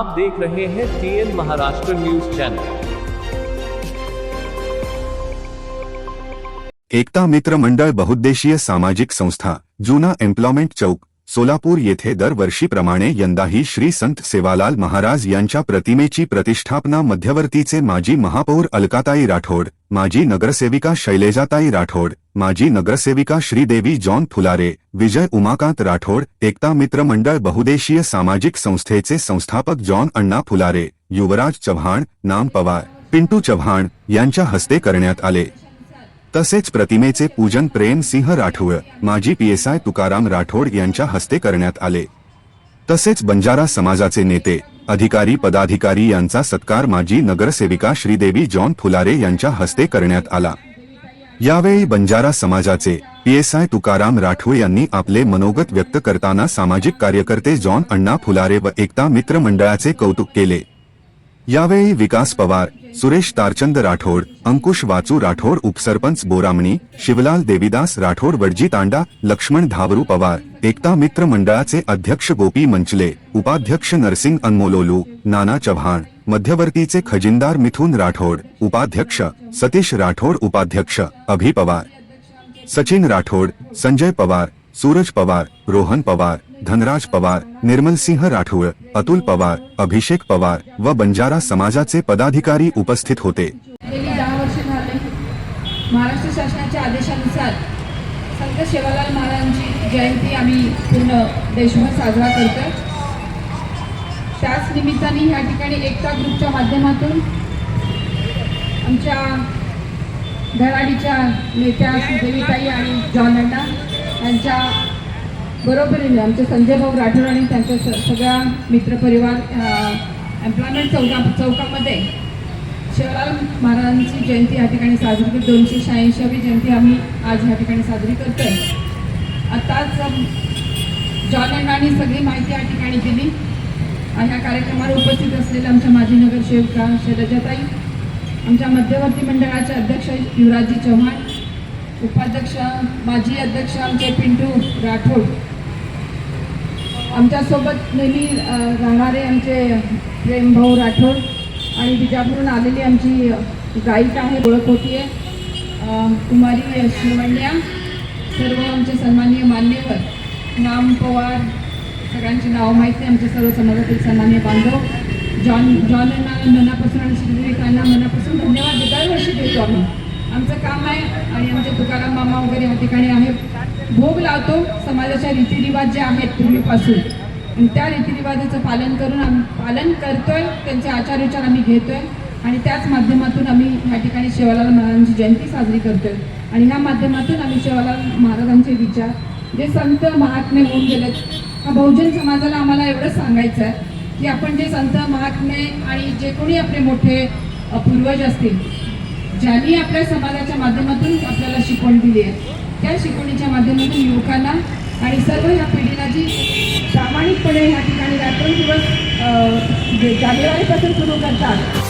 आप देख रहे हैं TN Maharashtra news channel Ekta Mitra Mandal Bahuddeshiya सामाजिक संस्था जुना एम्प्लॉयमेंट चौक सोलापूर येथे दरवर्षीप्रमाणे यंदाही श्री संत सेवालाल महाराज यांच्या प्रतिमेची प्रतिष्ठापना मध्यवर्तीचे माजी महापौर अलकाताई राठोड माजी नगरसेविका शैलेजाताई राठोड माजी नगरसेविका श्रीदेवी जॉन फुलारे विजय उमाकांत राठोड एकता मित्र मंडळ बहुदेशीय सामाजिक संस्थेचे संस्थापक जॉन अण्णा फुलारे युवराज चव्हाण नाम पवार पिंटू चव्हाण यांच्या हस्ते करण्यात आले. तसेच प्रतिमेचे पूजन प्रेम सिंह राठोड माजी पीएसआय तुकाराम राठोड यांच्या हस्ते करण्यात आले. तसेच बंजारा समाजाचे नेते अधिकारी पदाधिकारी यांचा सत्कार माजी नगरसेविका श्रीदेवी जॉन फुलारे यांच्या हस्ते करण्यात आला. यावेळी बंजारा समाजाचे पीएसआय तुकाराम राठोड यांनी आपले मनोगत व्यक्त करताना सामाजिक कार्यकर्ते जॉन अण्णा फुलारे व एकता मित्र मंडळाचे कौतुक केले. यावेळी विकास पवार सुरेश तारचंद राठोड अंकुश वाचू राठोड उपसरपंच बोरामणी शिवलाल देवीदास राठोड वडजी तांडा लक्ष्मण धावरू पवार एकता मित्र मंडळाचे अध्यक्ष गोपी मंचले उपाध्यक्ष नरसिंग अनमोलोलू नाना चव्हाण मध्यवर्तीचे खजिनदार मिथुन राठोड उपाध्यक्ष सतीश राठोड उपाध्यक्ष अभि पवार सचिन राठोड संजय पवार सूरज पवार रोहन पवार धनराज पवार निर्मलसिंह राठोड अतुल पवार अभिषेक पवार व बंजारा समाजाचे पदाधिकारी उपस्थित होते. महाराष्ट्र शासनाच्या आदेशानुसार संत सेवालाल महाराजांची जयंती आम्ही पूर्ण देशभर साजरा करतो त्याच निमित्ताने ह्या ठिकाणी एकता ग्रुपच्या माध्यमातून आमच्या धडाडीच्या नेत्या सुदेवीताई आणि जॉन यांच्या बरोबरीने आमचे संजय भाऊ राठोड आणि त्यांच्या स- सगळ्या मित्रपरिवार एम्प्लॉयमेंट चौका चौकामध्ये शिवलाल महाराजांची जयंती या ठिकाणी साजरी करतो दोनशे शहाऐंशीवी जयंती आम्ही आज या ठिकाणी साजरी करतोय. आताच जॉन अण्णांनी सगळी माहिती या ठिकाणी दिली. ह्या कार्यक्रमाला उपस्थित असलेल्या आमच्या माजी नगरसेविका शैलजाताई आमच्या मध्यवर्ती मंडळाचे अध्यक्ष युवराजजी चव्हाण उपाध्यक्ष माजी अध्यक्ष आमचे पिंटू राठोड. आमच्यासोबत नेहमी राहणारे आमचे प्रेमभाऊ राठोड आणि बिजापूरहून आलेली आमची गायिका आहे ओळख होती आहे कुमारी शिवण्या सर्व आमचे सन्माननीय मान्यवर नाम पवार सगळ्यांची नावं माहिती आहे आमचे सर्व समाजातील सन्मान्य बांधव. जॉन जॉन यांना मनापासून आणि श्रीदेविकांना मनापासून धन्यवाद दरवर्षी देतो आम्ही. आमचं काम आहे आणि आमचे तुकाराम मामा वगैरे या ठिकाणी आहे भोग लावतो. समाजाच्या रीतिरिवाज जे आहेत पूर्वीपासून त्या रीतिरिवाजाचं पालन करून आम्ही पालन करतोय. त्यांचे आचार विचार आम्ही घेतोय. आणि त्याच माध्यमातून आम्ही ह्या ठिकाणी शिवालाल महाराजांची जयंती साजरी करतोय. आणि ह्या माध्यमातून आम्ही शिवालाल महाराजांचे विचार जे संत महात्मे होऊन गेलेत बहुजन समाजाला आम्हाला एवढंच सांगायचं आहे की आपण जे संत महात्मे आणि जे कोणी आपले मोठे पूर्वज असतील ज्यांनी आपल्या समाजाच्या माध्यमातून आपल्याला शिकवण दिली आहे त्या शिकवणीच्या माध्यमातून युवकांना आणि सर्व ह्या पिढीला जी प्रामाणिकपणे ह्या ठिकाणी रात्रंदिवस जे जानेवारीपासून सुरू करतात